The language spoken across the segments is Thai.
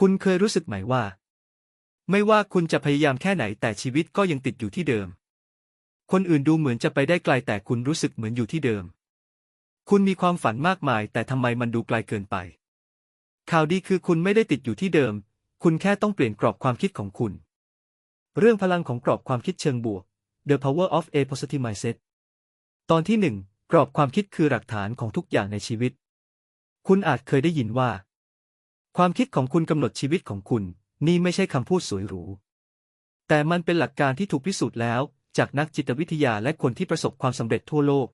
คุณเคยรู้สึกไหมว่า ไม่ว่าคุณจะพยายามแค่ไหนแต่ชีวิตก็ยังติดอยู่ที่เดิม คนอื่นดูเหมือนจะไปได้ไกลแต่คุณรู้สึกเหมือนอยู่ที่เดิม คุณมีความฝันมากมาย แต่ทำไมมันดูไกลเกินไป ข่าวดีคือคุณไม่ได้ติดอยู่ที่เดิม คุณแค่ต้องเปลี่ยนกรอบความคิดของคุณ เรื่องพลังของกรอบความคิดเชิงบวก The Power of a Positive Mindset ตอนที่หนึ่งกรอบความคิดคือหลักฐานของทุกอย่างในชีวิต คุณอาจเคยได้ยินว่า ความคิดของคุณกำหนดชีวิตของคุณ นี่ไม่ใช่คำพูดสวยหรู แต่มันเป็นหลักการที่ถูกพิสูจน์แล้ว จากนักจิตวิทยาและคนที่ประสบความสำเร็จทั่วโลก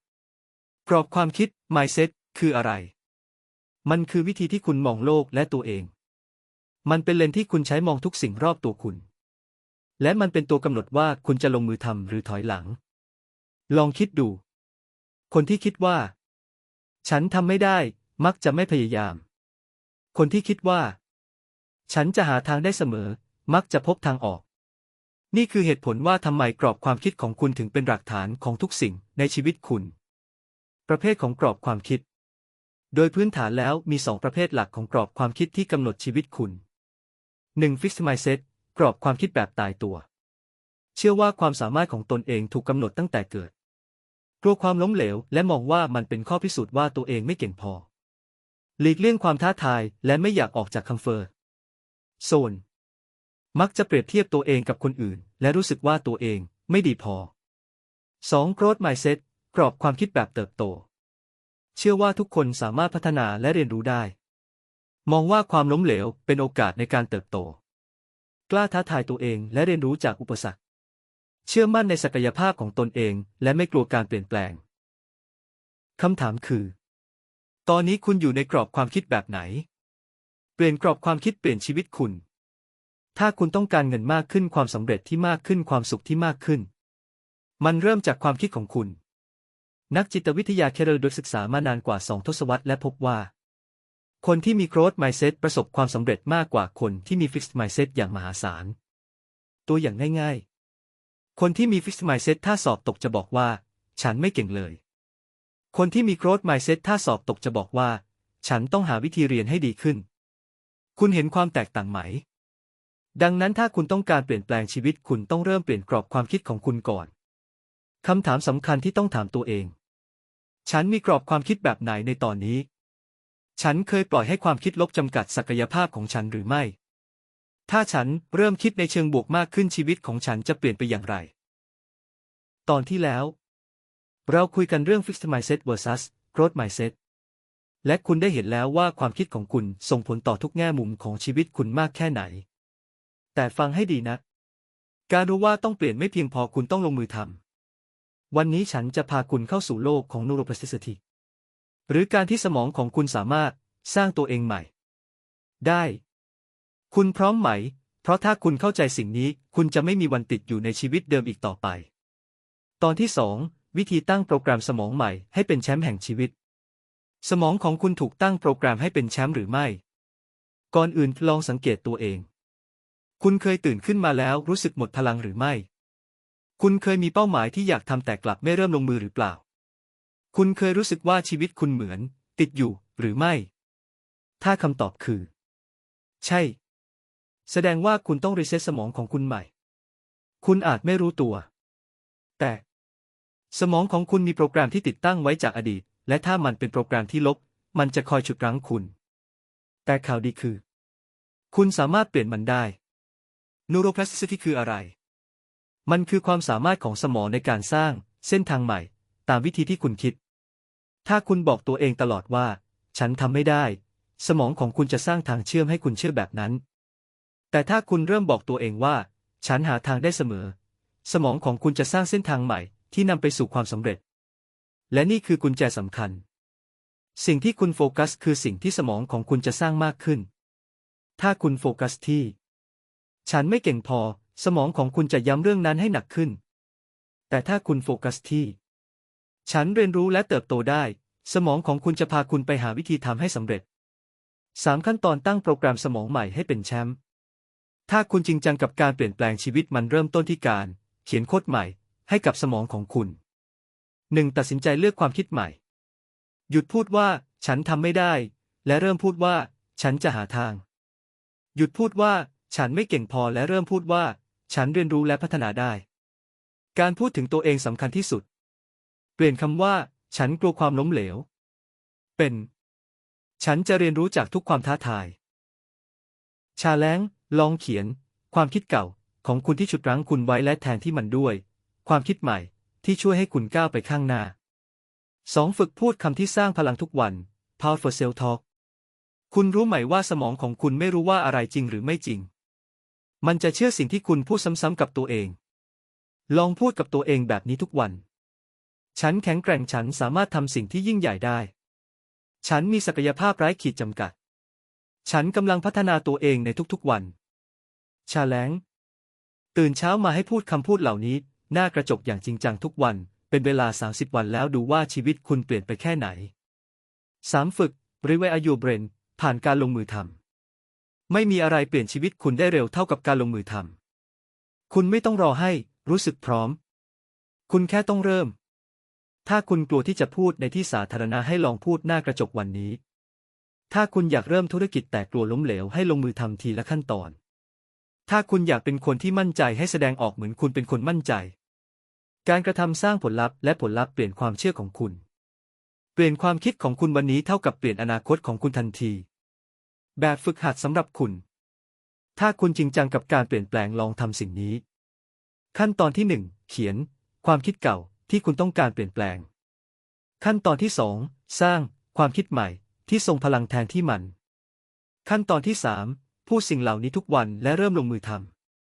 กรอบความคิด mindset คืออะไร มันคือวิธีที่คุณมองโลกและตัวเอง มันเป็นเลนที่คุณใช้มองทุกสิ่งรอบตัวคุณ และมันเป็นตัวกำหนดว่าคุณจะลงมือทำหรือถอยหลัง ลองคิดดู คนที่คิดว่า ฉันทำไม่ได้ มักจะไม่พยายาม คนที่คิดว่า ฉันจะหาทางได้เสมอ มักจะพบทางออก นี่คือเหตุผลว่าทำไมกรอบความคิดของคุณถึงเป็นหลักฐานของทุกสิ่งในชีวิตคุณ ประเภทของกรอบความคิด โดยพื้นฐานแล้วมีสองประเภทหลักของกรอบความคิดที่กำหนดชีวิตคุณ 1. Fixed Mindset กรอบความคิดแบบตายตัว เชื่อว่าความสามารถของตนเองถูกกำหนดตั้งแต่เกิด กลัวความล้มเหลวและมองว่ามันเป็นข้อพิสูจน์ว่าตัวเองไม่เก่งพอ หลีกเลี่ยงความท้าทายและไม่อยากออกจากคัมเฟอร์โซน มักจะเปรียบเทียบตัวเองกับคนอื่น และรู้สึกว่าตัวเองไม่ดีพอ 2. Growth Mindset กรอบความคิดแบบเติบโต เชื่อว่าทุกคนสามารถพัฒนาและเรียนรู้ได้ มองว่าความล้มเหลวเป็นโอกาสในการเติบโต กล้าท้าทายตัวเองและเรียนรู้จากอุปสรรค เชื่อมั่นในศักยภาพของตนเองและไม่กลัวการเปลี่ยนแปลงคำถามคือ ตอนนี้คุณอยู่ในกรอบความคิดแบบไหน เปลี่ยนกรอบความคิดเปลี่ยนชีวิตคุณ ถ้าคุณต้องการเงินมากขึ้นความสำเร็จที่มากขึ้นความสุขที่มากขึ้น มันเริ่มจากความคิดของคุณ นักจิตวิทยาเคเรลดศึกษามานานกว่าสองทศวรรษและพบว่า คนที่มี growth mindset ประสบความสำเร็จมากกว่าคนที่มี fixed mindset อย่างมหาศาล ตัวอย่างง่ายๆ คนที่มี fixed mindset ถ้าสอบตกจะบอกว่า ฉันไม่เก่งเลย คนที่มี growth mindset ถ้าสอบตกจะบอกว่า ฉันต้องหาวิธีเรียนให้ดีขึ้น คุณเห็นความแตกต่างไหม ดังนั้นถ้าคุณต้องการเปลี่ยนแปลงชีวิตคุณต้องเริ่มเปลี่ยนกรอบความคิดของคุณก่อนคำถามสำคัญที่ต้องถามตัวเอง ฉันมีกรอบความคิดแบบไหนในตอนนี้ ฉันเคยปล่อยให้ความคิดลบจำกัดศักยภาพของฉันหรือไม่ ถ้าฉันเริ่มคิดในเชิงบวกมากขึ้นชีวิตของฉันจะเปลี่ยนไปอย่างไร ตอนที่แล้ว เราคุยกันเรื่อง fixed mindset versus growth mindset และคุณได้เห็นแล้วว่าความคิดของคุณส่งผลต่อทุกแง่มุมของชีวิตคุณมากแค่ไหน แต่ฟังให้ดีนะ การรู้ว่าต้องเปลี่ยนไม่เพียงพอคุณต้องลงมือทำ วันนี้ฉันจะพาคุณเข้าสู่โลกของ neuroplasticity หรือการที่สมองของคุณสามารถสร้างตัวเองใหม่ ได้ คุณพร้อมไหม เพราะถ้าคุณเข้าใจสิ่งนี้ คุณจะไม่มีวันติดอยู่ในชีวิตเดิมอีกต่อไป ตอนที่สอง วิธีตั้งโปรแกรมสมองใหม่ให้เป็นแชมป์แห่งชีวิต สมองของคุณถูกตั้งโปรแกรมให้เป็นแชมป์หรือไม่ ก่อนอื่นลองสังเกตตัวเอง คุณเคยตื่นขึ้นมาแล้วรู้สึกหมดพลังหรือไม่ คุณเคยมีเป้าหมายที่อยากทำแต่กลับไม่เริ่มลงมือหรือเปล่า คุณเคยรู้สึกว่าชีวิตคุณเหมือน ติดอยู่หรือไม่ ถ้าคำตอบคือ ใช่ แสดงว่าคุณต้องรีเซ็ตสมองของคุณใหม่ คุณอาจไม่รู้ตัว แต่ สมองของคุณมีโปรแกรมที่ติดตั้งไว้จากอดีต และถ้ามันเป็นโปรแกรมที่ลบ มันจะคอยฉุดรั้งคุณ แต่ข่าวดีคือ คุณสามารถเปลี่ยนมันได้ Neuroplasticity คืออะไร มันคือความสามารถของสมองในการสร้าง เส้นทางใหม่ ตามวิธีที่คุณคิด ถ้าคุณบอกตัวเองตลอดว่า ฉันทำไม่ได้ สมองของคุณจะสร้างทางเชื่อมให้คุณเชื่อแบบนั้น แต่ถ้าคุณเริ่มบอกตัวเองว่า ฉันหาทางได้เสมอ สมองของคุณจะสร้างเส้นทางใหม่ ที่นำไปสู่ความสำเร็จ และนี่คือกุญแจสำคัญ สิ่งที่คุณโฟกัสคือสิ่งที่สมองของคุณจะสร้างมากขึ้น ถ้าคุณโฟกัสที่ ฉันไม่เก่งพอ สมองของคุณจะย้ำเรื่องนั้นให้หนักขึ้น แต่ถ้าคุณโฟกัสที่ ฉันเรียนรู้และเติบโตได้ สมองของคุณจะพาคุณไปหาวิธีทำให้สำเร็จสามขั้นตอนตั้งโปรแกรมสมองใหม่ให้เป็นแชมป์ ถ้าคุณจริงจังกับการเปลี่ยนแปลงชีวิตมันเริ่มต้นที่การ เขียนโค้ดใหม่ ให้กับสมองของคุณหนึ่งตัดสินใจเลือกความคิดใหม่ หยุดพูดว่า ฉันทำไม่ได้ และเริ่มพูดว่า ฉันจะหาทาง หยุดพูดว่า ฉันไม่เก่งพอและเริ่มพูดว่า ฉันเรียนรู้และพัฒนาได้ การพูดถึงตัวเองสำคัญที่สุด เปลี่ยนคำว่า ฉันกลัวความล้มเหลว เป็น ฉันจะเรียนรู้จากทุกความท้าทาย ชาแล้ง ลองเขียน ความคิดเก่า ของคุณที่ฉุดรั้งคุณไว้และแทนที่มันด้วย ความคิดใหม่ที่ช่วยให้คุณก้าวไปข้างหน้า 2. ฝึกพูดคำที่สร้างพลังทุกวัน Powerful Self Talk คุณรู้ไหมว่าสมองของคุณไม่รู้ว่าอะไรจริงหรือไม่จริง มันจะเชื่อสิ่งที่คุณพูดซ้ำๆกับตัวเอง ลองพูดกับตัวเองแบบนี้ทุกวัน ฉันแข็งแกร่งฉันสามารถทำสิ่งที่ยิ่งใหญ่ได้ ฉันมีศักยภาพไร้ขีดจำกัด ฉันกำลังพัฒนาตัวเองในทุกๆวัน ชาแลงตื่นเช้ามาให้พูดคำพูดเหล่านี้ หน้ากระจกอย่างจริงจังทุกวัน เป็นเวลา 30 วันแล้วดูว่าชีวิตคุณเปลี่ยนไปแค่ไหน 3. ฝึกริเวอายูเบรน ผ่านการลงมือทำไม่มีอะไรเปลี่ยนชีวิตคุณได้เร็วเท่ากับการลงมือทำคุณไม่ต้องรอให้รู้สึกพร้อม คุณแค่ต้องเริ่ม ถ้าคุณกลัวที่จะพูดในที่สาธารณะให้ลองพูดหน้ากระจกวันนี้ ถ้าคุณอยากเริ่มธุรกิจแต่กลัวล้มเหลวให้ลงมือทำทีละขั้นตอน ถ้าคุณอยากเป็นคนที่มั่นใจให้แสดงออกเหมือนคุณเป็นคนมั่นใจ การกระทำสร้างผลลัพธ์และผลลัพธ์เปลี่ยนความเชื่อของคุณ เปลี่ยนความคิดของคุณวันนี้เท่ากับเปลี่ยนอนาคตของคุณทันที แบบฝึกหัดสำหรับคุณ ถ้าคุณจริงจังกับการเปลี่ยนแปลงลองทำสิ่งนี้ ขั้นตอนที่หนึ่งเขียน ความคิดเก่าที่คุณต้องการเปลี่ยนแปลง ขั้นตอนที่สองสร้าง ความคิดใหม่ ที่ทรงพลังแทนที่มัน ขั้นตอนที่สามพูดสิ่งเหล่านี้ทุกวันและเริ่มลงมือท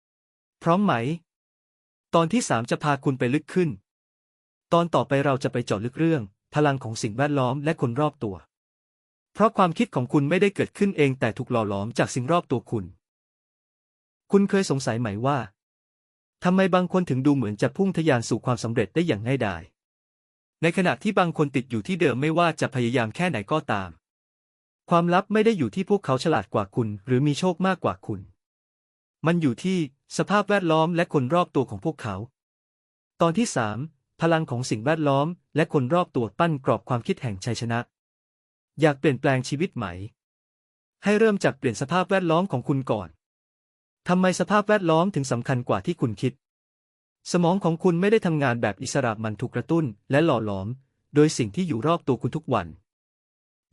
ำพร้อมไหม ตอนที่สามจะพาคุณไปลึกขึ้น ตอนต่อไปเราจะไปเจาะลึกเรื่อง พลังของสิ่งแวดล้อมและคนรอบตัว เพราะความคิดของคุณไม่ได้เกิดขึ้นเองแต่ถูกหล่อหลอมจากสิ่งรอบตัวคุณ คุณเคยสงสัยไหมว่าทำไมบางคนถึงดูเหมือนจะพุ่งทะยานสู่ความสำเร็จได้อย่างง่ายดาย ในขณะที่บางคนติดอยู่ที่เดิมไม่ว่าจะพยายามแค่ไหนก็ตาม ความลับไม่ได้อยู่ที่พวกเขาฉลาดกว่าคุณ หรือมีโชคมากกว่าคุณ มันอยู่ที่ สภาพแวดล้อมและคนรอบตัวของพวกเขา ตอนที่สามพลังของสิ่งแวดล้อมและคนรอบตัวปั้นกรอบความคิดแห่งชัยชนะ อยากเปลี่ยนแปลงชีวิตไหม ให้เริ่มจากเปลี่ยนสภาพแวดล้อมของคุณก่อน ทำไมสภาพแวดล้อมถึงสำคัญกว่าที่คุณคิด สมองของคุณไม่ได้ทำงานแบบอิสระมันถูกกระตุ้นและหล่อหลอม โดยสิ่งที่อยู่รอบตัวคุณทุกวัน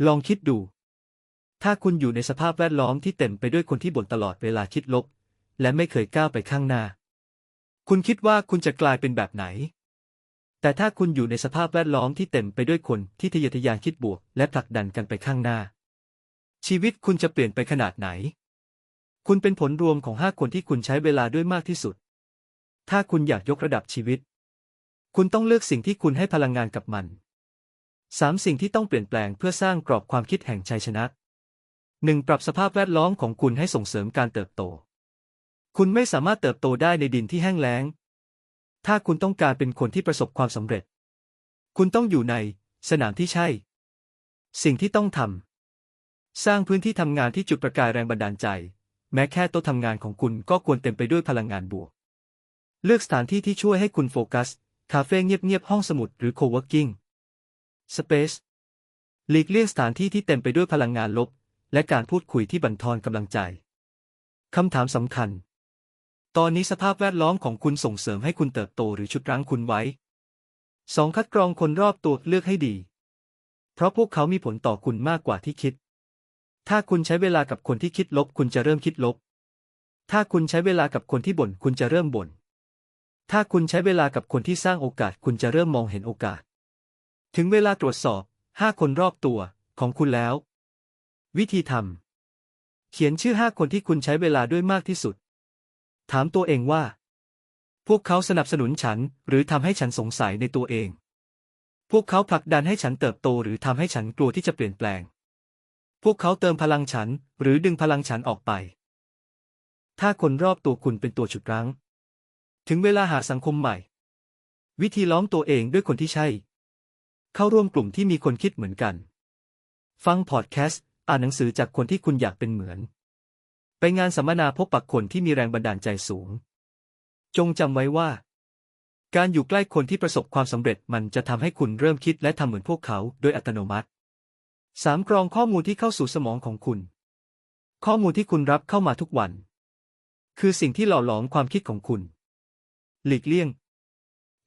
ลองคิดดูถ้าคุณอยู่ในสภาพแวดล้อมที่เต็มไปด้วยคนที่บ่นตลอดเวลาคิดลบ และไม่เคยก้าวไปข้างหน้า คุณคิดว่าคุณจะกลายเป็นแบบไหน แต่ถ้าคุณอยู่ในสภาพแวดล้อมที่เต็มไปด้วยคนที่ทะเยอทะยานคิดบวก และผลักดันกันไปข้างหน้า ชีวิตคุณจะเปลี่ยนไปขนาดไหน คุณเป็นผลรวมของห้าคนที่คุณใช้เวลาด้วยมากที่สุด ถ้าคุณอยากยกระดับชีวิต คุณต้องเลือกสิ่งที่คุณให้พลังงานกับมันสามสิ่งที่ต้องเปลี่ยนแปลงเพื่อสร้างกรอบความคิดแห่งชัยชนะหนึ่งปรับสภาพแวดล้อมของคุณให้ส่งเสริมการเติบโต คุณไม่สามารถเติบโตได้ในดินที่แห้งแล้ง ถ้าคุณต้องการเป็นคนที่ประสบความสำเร็จ คุณต้องอยู่ในสนามที่ใช่ สิ่งที่ต้องทำ สร้างพื้นที่ทำงานที่จุดประกายแรงบันดาลใจ แม้แค่โต๊ะทำงานของคุณก็ควรเต็มไปด้วยพลังงานบวก เลือกสถานที่ที่ช่วยให้คุณโฟกัส คาเฟ่เงียบๆห้องสมุดหรือโคเวิร์กิ้งสเปซหลีกเลี่ยงสถานที่ที่เต็มไปด้วยพลังงานลบ และการพูดคุยที่บั่นทอนกำลังใจ คำถามสำคัญ ตอนนี้สภาพแวดล้อมของคุณส่งเสริมให้คุณเติบโตหรือชุดรั้งคุณไว้สองคัดกรองคนรอบตัวเลือกให้ดี เพราะพวกเขามีผลต่อคุณมากกว่าที่คิด ถ้าคุณใช้เวลากับคนที่คิดลบ คุณจะเริ่มคิดลบ ถ้าคุณใช้เวลากับคนที่บ่น คุณจะเริ่มบ่น ถ้าคุณใช้เวลากับคนที่สร้างโอกาส คุณจะเริ่มมองเห็นโอกาส ถึงเวลาตรวจสอบห้าคนรอบตัวของคุณแล้ว วิธีทำเขียนชื่อห้าคนที่คุณใช้เวลาด้วยมากที่สุด ถามตัวเองว่า พวกเขาสนับสนุนฉัน หรือทำให้ฉันสงสัยในตัวเอง พวกเขาผลักดันให้ฉันเติบโตหรือทำให้ฉันกลัวที่จะเปลี่ยนแปลง พวกเขาเติมพลังฉัน หรือดึงพลังฉันออกไป ถ้าคนรอบตัวคุณเป็นตัวฉุดรั้ง ถึงเวลาหาสังคมใหม่ วิธีล้อมตัวเองด้วยคนที่ใช่ เข้าร่วมกลุ่มที่มีคนคิดเหมือนกัน ฟังพอดแคสต์ อ่านหนังสือจากคนที่คุณอยากเป็นเหมือน ไปงานสัมมนาพบปะคนที่มีแรงบันดาลใจสูง จงจำไว้ว่า การอยู่ใกล้คนที่ประสบความสำเร็จมันจะทำให้คุณเริ่มคิดและทำเหมือนพวกเขาโดยอัตโนมัติ 3. กรองข้อมูลที่เข้าสู่สมองของคุณ ข้อมูลที่คุณรับเข้ามาทุกวัน คือสิ่งที่หล่อหลอมความคิดของคุณ หลีกเลี่ยง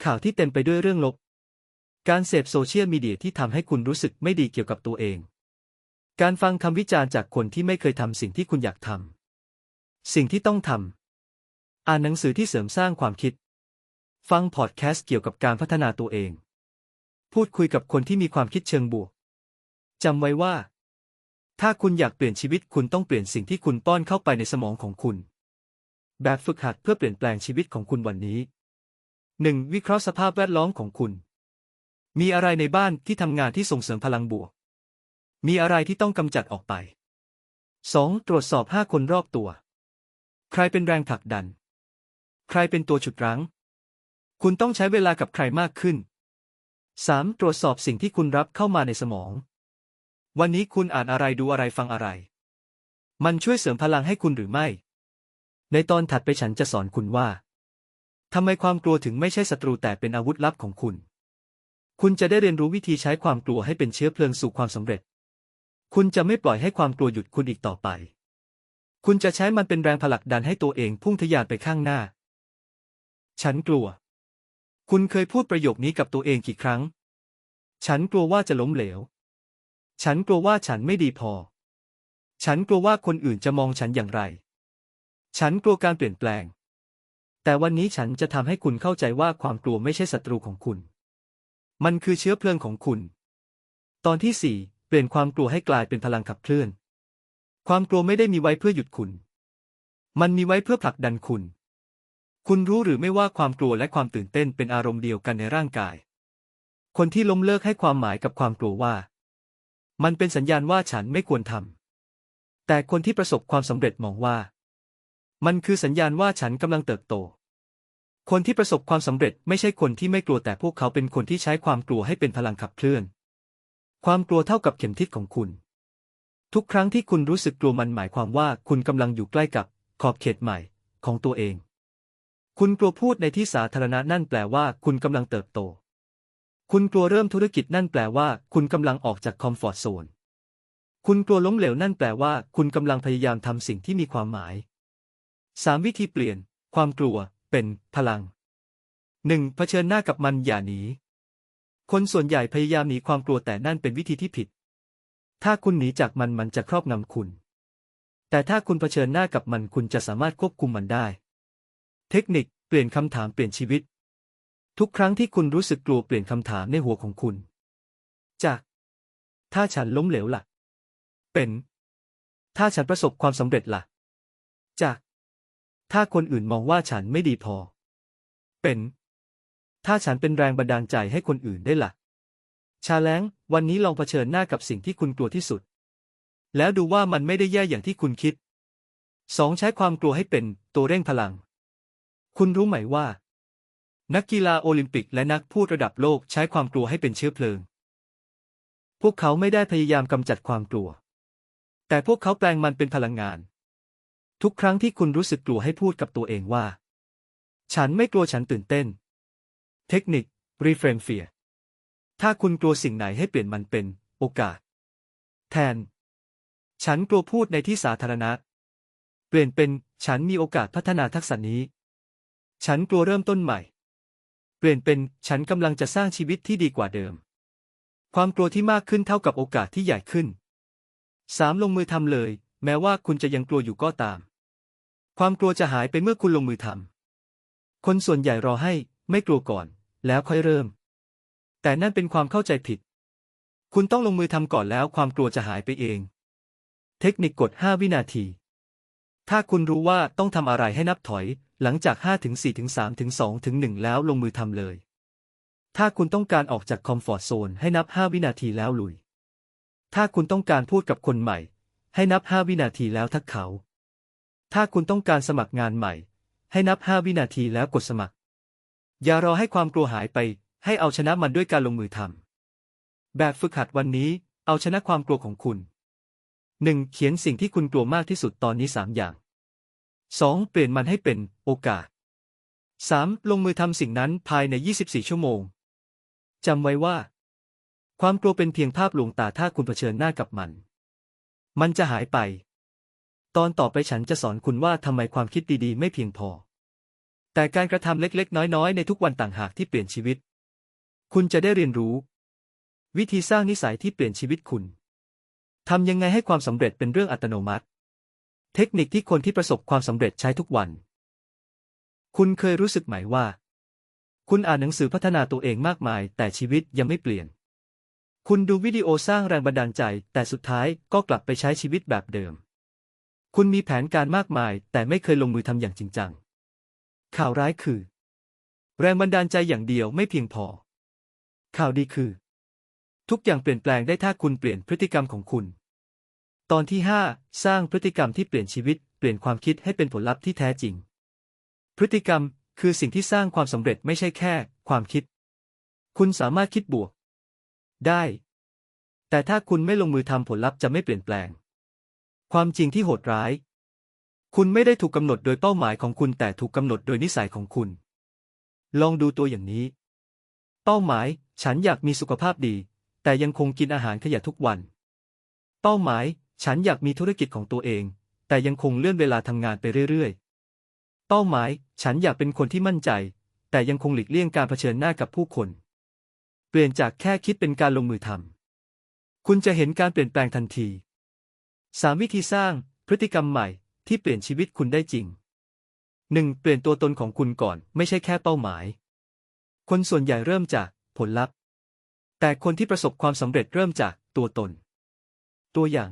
ข่าวที่เต็มไปด้วยเรื่องลบ การเสพโซเชียลมีเดียที่ทำให้คุณรู้สึกไม่ดีเกี่ยวกับตัวเอง การฟังคำวิจารณ์จากคนที่ไม่เคยทำสิ่งที่คุณอยากทำ สิ่งที่ต้องทำ อ่านหนังสือที่เสริมสร้างความคิด ฟังพอดแคสต์เกี่ยวกับการพัฒนาตัวเอง พูดคุยกับคนที่มีความคิดเชิงบวก จำไว้ว่า ถ้าคุณอยากเปลี่ยนชีวิตคุณต้องเปลี่ยนสิ่งที่คุณป้อนเข้าไปในสมองของคุณ แบบฝึกหัดเพื่อเปลี่ยนแปลงชีวิตของคุณวันนี้ 1. วิเคราะห์สภาพแวดล้อมของคุณ มีอะไรในบ้านที่ทำงานที่ส่งเสริมพลังบวก มีอะไรที่ต้องกำจัดออกไป 2. ตรวจสอบ 5 คนรอบตัว ใครเป็นแรงผลักดัน ใครเป็นตัวฉุดรั้ง คุณต้องใช้เวลากับใครมากขึ้น 3. ตรวจสอบสิ่งที่คุณรับเข้ามาในสมอง วันนี้คุณอ่านอะไรดูอะไรฟังอะไร มันช่วยเสริมพลังให้คุณหรือไม่ ในตอนถัดไปฉันจะสอนคุณว่าทำไมความกลัวถึงไม่ใช่ศัตรูแต่เป็นอาวุธลับของคุณ คุณจะได้เรียนรู้วิธีใช้ความกลัวให้เป็นเชื้อเพลิงสู่ความสำเร็จ คุณจะไม่ปล่อยให้ความกลัวหยุดคุณอีกต่อไป คุณจะใช้มันเป็นแรงผลักดันให้ตัวเองพุ่งทะยานไปข้างหน้า ฉันกลัว คุณเคยพูดประโยคนี้กับตัวเองกี่ครั้ง ฉันกลัวว่าจะล้มเหลว ฉันกลัวว่าฉันไม่ดีพอ ฉันกลัวว่าคนอื่นจะมองฉันอย่างไร ฉันกลัวการเปลี่ยนแปลง แต่วันนี้ฉันจะทำให้คุณเข้าใจว่าความกลัวไม่ใช่ศัตรูของคุณ มันคือเชื้อเพลิงของคุณ ตอนที่สี่เปลี่ยนความกลัวให้กลายเป็นพลังขับเคลื่อน ความกลัวไม่ได้มีไว้เพื่อหยุดคุณ มันมีไว้เพื่อผลักดันคุณ คุณรู้หรือไม่ว่าความกลัวและความตื่นเต้นเป็นอารมณ์เดียวกันในร่างกาย คนที่ล้มเลิกให้ความหมายกับความกลัวว่า มันเป็นสัญญาณว่าฉันไม่ควรทำ แต่คนที่ประสบความสำเร็จมองว่า มันคือสัญญาณว่าฉันกำลังเติบโต คนที่ประสบความสำเร็จไม่ใช่คนที่ไม่กลัวแต่พวกเขาเป็นคนที่ใช้ความกลัวให้เป็นพลังขับเคลื่อน ความกลัวเท่ากับเข็มทิศของคุณ ทุกครั้งที่คุณรู้สึกกลัวมันหมายความว่าคุณกำลังอยู่ใกล้กับขอบเขตใหม่ของตัวเอง คุณกลัวพูดในที่สาธารณะนั่นแปลว่าคุณกำลังเติบโต คุณกลัวเริ่มธุรกิจนั่นแปลว่าคุณกำลังออกจากคอมฟอร์ทโซน คุณกลัวล้มเหลวนั่นแปลว่าคุณกำลังพยายามทำสิ่งที่มีความหมายสามวิธีเปลี่ยน ความกลัว เป็น พลังหนึ่งเผชิญหน้ากับมันอย่าหนี คนส่วนใหญ่พยายามหนีความกลัวแต่นั่นเป็นวิธีที่ผิด ถ้าคุณหนีจากมันมันจะครอบงำคุณ แต่ถ้าคุณเผชิญหน้ากับมันคุณจะสามารถควบคุมมันได้ เทคนิคเปลี่ยนคำถามเปลี่ยนชีวิต ทุกครั้งที่คุณรู้สึกกลัวเปลี่ยนคำถามในหัวของคุณ จาก ถ้าฉันล้มเหลวล่ะ เป็น ถ้าฉันประสบความสำเร็จล่ะ จาก ถ้าคนอื่นมองว่าฉันไม่ดีพอ เป็น ถ้าฉันเป็นแรงบันดาลใจให้คนอื่นได้ล่ะ ชาแลงวันนี้ลองเผชิญหน้ากับสิ่งที่คุณกลัวที่สุด แล้วดูว่ามันไม่ได้แย่อย่างที่คุณคิดสองใช้ความกลัวให้เป็นตัวเร่งพลัง คุณรู้ไหมว่า นักกีฬาโอลิมปิกและนักพูดระดับโลกใช้ความกลัวให้เป็นเชื้อเพลิง พวกเขาไม่ได้พยายามกำจัดความกลัว แต่พวกเขาแปลงมันเป็นพลังงาน ทุกครั้งที่คุณรู้สึกกลัวให้พูดกับตัวเองว่า ฉันไม่กลัวฉันตื่นเต้น เทคนิค reframe fear ถ้าคุณกลัวสิ่งไหนให้เปลี่ยนมันเป็น โอกาส แทน ฉันกลัวพูดในที่สาธารณะ เปลี่ยนเป็น ฉันมีโอกาสพัฒนาทักษะนี้ ฉันกลัวเริ่มต้นใหม่ เปลี่ยนเป็น ฉันกำลังจะสร้างชีวิตที่ดีกว่าเดิม ความกลัวที่มากขึ้นเท่ากับโอกาสที่ใหญ่ขึ้น 3. ลงมือทำเลย แม้ว่าคุณจะยังกลัวอยู่ก็ตาม ความกลัวจะหายไปเมื่อคุณลงมือทำคนส่วนใหญ่รอให้ ไม่กลัวก่อน แล้วค่อยเริ่ม แต่นั่นเป็นความเข้าใจผิด คุณต้องลงมือทำก่อนแล้วความกลัวจะหายไปเอง เทคนิคกด 5 วินาที ถ้าคุณรู้ว่าต้องทำอะไรให้นับถอย หลังจาก 5 ถึง 4 ถึง 3 ถึง 2 ถึง 1 แล้วลงมือทำเลย ถ้าคุณต้องการออกจากคอมฟอร์ทโซนให้นับ 5 วินาทีแล้วลุย ถ้าคุณต้องการพูดกับคนใหม่ ให้นับ 5 วินาทีแล้วทักเขา ถ้าคุณต้องการสมัครงานใหม่ ให้นับ 5 วินาทีแล้วกดสมัคร อย่ารอให้ความกลัวหายไป ให้เอาชนะมันด้วยการลงมือทำ แบบฝึกหัดวันนี้ เอาชนะความกลัวของคุณ 1. เขียนสิ่งที่คุณกลัวมากที่สุดตอนนี้ 3 อย่าง 2. เปลี่ยนมันให้เป็นโอกาส 3. ลงมือทำสิ่งนั้นภายใน 24 ชั่วโมง จำไว้ว่า ความกลัวเป็นเพียงภาพลวงตาถ้าคุณเผชิญหน้ากับมัน มันจะหายไป ตอนต่อไปฉันจะสอนคุณว่าทำไมความคิดดีๆ ไม่เพียงพอ แต่การกระทำเล็กๆ น้อยๆ ในทุกวันต่างหากที่เปลี่ยนชีวิต คุณจะได้เรียนรู้ วิธีสร้างนิสัยที่เปลี่ยนชีวิตคุณ ทำยังไงให้ความสำเร็จเป็นเรื่องอัตโนมัติ เทคนิคที่คนที่ประสบความสำเร็จใช้ทุกวัน คุณเคยรู้สึกไหมว่า คุณอ่านหนังสือพัฒนาตัวเองมากมาย แต่ชีวิตยังไม่เปลี่ยน คุณดูวิดีโอสร้างแรงบันดาลใจ แต่สุดท้ายก็กลับไปใช้ชีวิตแบบเดิม คุณมีแผนการมากมาย แต่ไม่เคยลงมือทำอย่างจริงจัง ข่าวร้ายคือ แรงบันดาลใจอย่างเดียวไม่เพียงพอ ข่าวดีคือ ทุกอย่างเปลี่ยนแปลงได้ถ้าคุณเปลี่ยนพฤติกรรมของคุณ ตอนที่ 5 สร้างพฤติกรรมที่เปลี่ยนชีวิต เปลี่ยนความคิดให้เป็นผลลัพธ์ที่แท้จริง พฤติกรรมคือสิ่งที่สร้างความสำเร็จไม่ใช่แค่ ความคิด คุณสามารถคิดบวก ได้ แต่ถ้าคุณไม่ลงมือทำผลลัพธ์จะไม่เปลี่ยนแปลง ความจริงที่โหดร้าย คุณไม่ได้ถูกกำหนดโดยเป้าหมายของคุณแต่ถูกกำหนดโดยนิสัยของคุณ ลองดูตัวอย่างนี้ เป้าหมาย ฉันอยากมีสุขภาพดี แต่ยังคงกินอาหารขยะทุกวัน เป้าหมาย ฉันอยากมีธุรกิจของตัวเอง แต่ยังคงเลื่อนเวลาทำงานไปเรื่อยๆ เป้าหมาย ฉันอยากเป็นคนที่มั่นใจ แต่ยังคงหลีกเลี่ยงการเผชิญหน้ากับผู้คน เปลี่ยนจากแค่คิดเป็นการลงมือทำคุณจะเห็นการเปลี่ยนแปลงทันทีสามวิธีสร้างพฤติกรรมใหม่ที่เปลี่ยนชีวิตคุณได้จริง 1. เปลี่ยนตัวตนของคุณก่อน ไม่ใช่แค่เป้าหมาย คนส่วนใหญ่เริ่มจากผลลัพธ์ แต่คนที่ประสบความสำเร็จเริ่มจากตัวตน ตัวอย่าง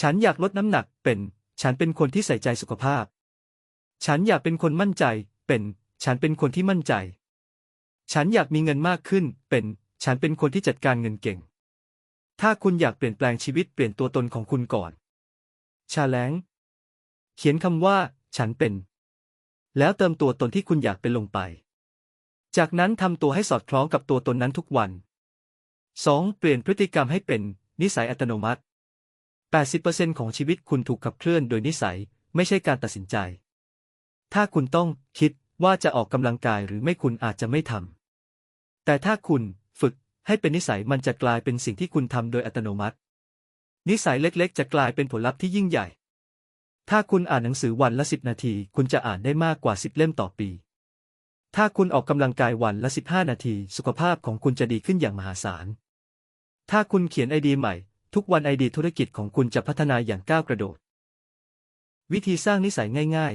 ฉันอยากลดน้ำหนักเป็น ฉันเป็นคนที่ใส่ใจสุขภาพ ฉันอยากเป็นคนมั่นใจ เป็น ฉันเป็นคนที่มั่นใจ ฉันอยากมีเงินมากขึ้น เป็น ฉันเป็นคนที่จัดการเงินเก่ง ถ้าคุณอยากเปลี่ยนแปลงชีวิตเปลี่ยนตัวตนของคุณก่อน ชาแลงเขียนคำว่า ฉันเป็น แล้วเติมตัวตนที่คุณอยากเป็นลงไป จากนั้นทำตัวให้สอดคล้องกับตัวตนนั้นทุกวัน 2. เปลี่ยนพฤติกรรมให้เป็น นิสัยอัตโนมัติ 80%ของชีวิตคุณถูกขับเคลื่อนโดยนิสัย ไม่ใช่การตัดสินใจ ถ้าคุณต้องคิดว่าจะออกกำลังกายหรือไม่คุณอาจจะไม่ทำ แต่ถ้าคุณฝึกให้เป็นนิสัยมันจะกลายเป็นสิ่งที่คุณทำโดยอัตโนมัติ นิสัยเล็กๆ จะกลายเป็นผลลัพธ์ที่ยิ่งใหญ่ ถ้าคุณอ่านหนังสือวันละสิบนาที คุณจะอ่านได้มากกว่าสิบเล่มต่อปี ถ้าคุณออกกำลังกายวันละสิบห้านาที สุขภาพของคุณจะดีขึ้นอย่างมหาศาล ถ้าคุณเขียนไอเดียใหม่ ทุกวันไอเดียธุรกิจของคุณจะพัฒนาอย่างก้าวกระโดด วิธีสร้างนิสัยง่าย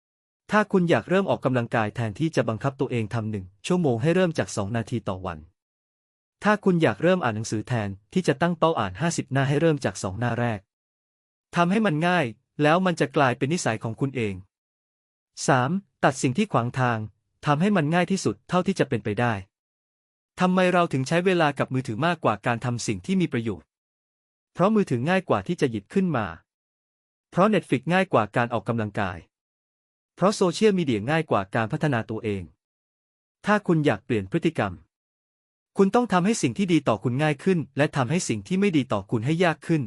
ๆ ถ้าคุณอยากเริ่มออกกำลังกายแทนที่จะบังคับตัวเองทำหนึ่งชั่วโมงให้เริ่มจากสองนาทีต่อวัน ถ้าคุณอยากเริ่มอ่านหนังสือแทนที่จะตั้งเป้าอ่าน 50 หน้าให้เริ่มจากสองหน้าแรกทำให้มันง่าย แล้วมันจะกลายเป็นนิสัยของคุณเอง 3. ตัดสิ่งที่ขวางทาง ทำให้มันง่ายที่สุดเท่าที่จะเป็นไปได้ทำไมเราถึงใช้เวลากับมือถือมากกว่าการทำสิ่งที่มีประโยชน์ เพราะมือถือง่ายกว่าที่จะหยิบขึ้นมา เพราะ Netflix ง่ายกว่าการออกกำลังกาย เพราะโซเชียลมีเดียง่ายกว่าการพัฒนาตัวเอง ถ้าคุณอยากเปลี่ยนพฤติกรรม คุณต้องทำให้สิ่งที่ดีต่อคุณง่ายขึ้น และทำให้สิ่งที่ไม่ดีต่อคุณให้ยากขึ้น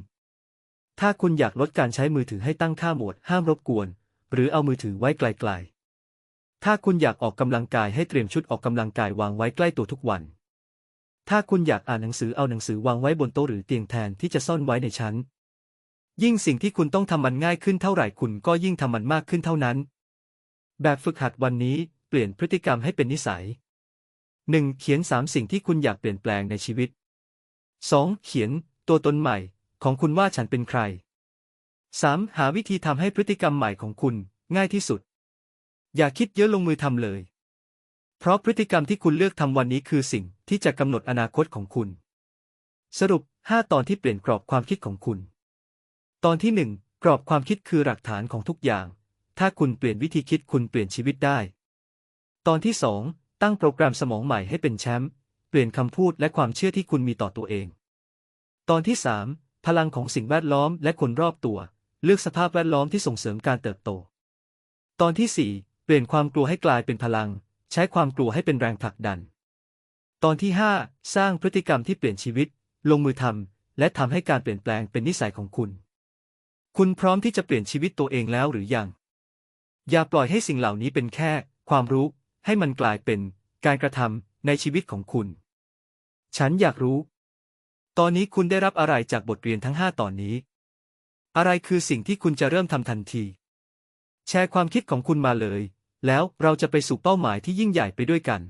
ถ้าคุณอยากลดการใช้มือถือให้ตั้งค่าโหมดห้ามรบกวน หรือเอามือถือไว้ไกลๆ ถ้าคุณอยากออกกำลังกายให้เตรียมชุดออกกำลังกายวางไว้ใกล้ตัวทุกวัน ถ้าคุณอยากอ่านหนังสือเอาหนังสือวางไว้บนโต๊ะหรือเตียงแทนที่จะซ่อนไว้ในชั้น ยิ่งสิ่งที่คุณต้องทำมันง่ายขึ้นเท่าไหร่คุณก็ยิ่งทำมันมากขึ้นเท่านั้น แบบฝึกหัดวันนี้เปลี่ยนพฤติกรรมให้เป็นนิสัย 1. เขียน 3 สิ่งที่คุณอยากเปลี่ยนแปลงในชีวิต 2. เขียน ตัวตนใหม่ ของคุณว่าฉันเป็นใคร 3. หาวิธีทำให้พฤติกรรมใหม่ของคุณ ง่ายที่สุด อย่าคิดเยอะลงมือทำเลย เพราะพฤติกรรมที่คุณเลือกทำวันนี้คือสิ่งที่จะกำหนดอนาคตของคุณ สรุป 5 ตอนที่เปลี่ยนกรอบความคิดของคุณ ตอนที่ 1 กรอบความคิดคือหลักฐานของทุกอย่าง ถ้าคุณเปลี่ยนวิธีคิดคุณเปลี่ยนชีวิตได้ ตอนที่ 2 ตั้งโปรแกรมสมองใหม่ให้เป็นแชมป์ เปลี่ยนคำพูดและความเชื่อที่คุณมีต่อตัวเอง ตอนที่ 3 พลังของสิ่งแวดล้อมและคนรอบตัว เลือกสภาพแวดล้อมที่ส่งเสริมการเติบโต ตอนที่ 4 เปลี่ยนความกลัวให้กลายเป็นพลัง ใช้ความกลัวให้เป็นแรงผลักดัน ตอนที่ 5 สร้างพฤติกรรมที่เปลี่ยนชีวิต ลงมือทำและทำให้การเปลี่ยนแปลงเป็นนิสัยของคุณ คุณพร้อมที่จะเปลี่ยนชีวิตตัวเองแล้วหรือยัง อย่าปล่อยให้สิ่งเหล่านี้เป็นแค่ ความรู้ ให้มันกลายเป็น การกระทำในชีวิตของคุณ ฉันอยากรู้ ตอนนี้คุณได้รับอะไรจากบทเรียนทั้ง 5 ตอนนี้ อะไรคือสิ่งที่คุณจะเริ่มทำทันที แชร์ความคิดของคุณมาเลย แล้วเราจะไปสู่เป้าหมายที่ยิ่งใหญ่ไปด้วยกัน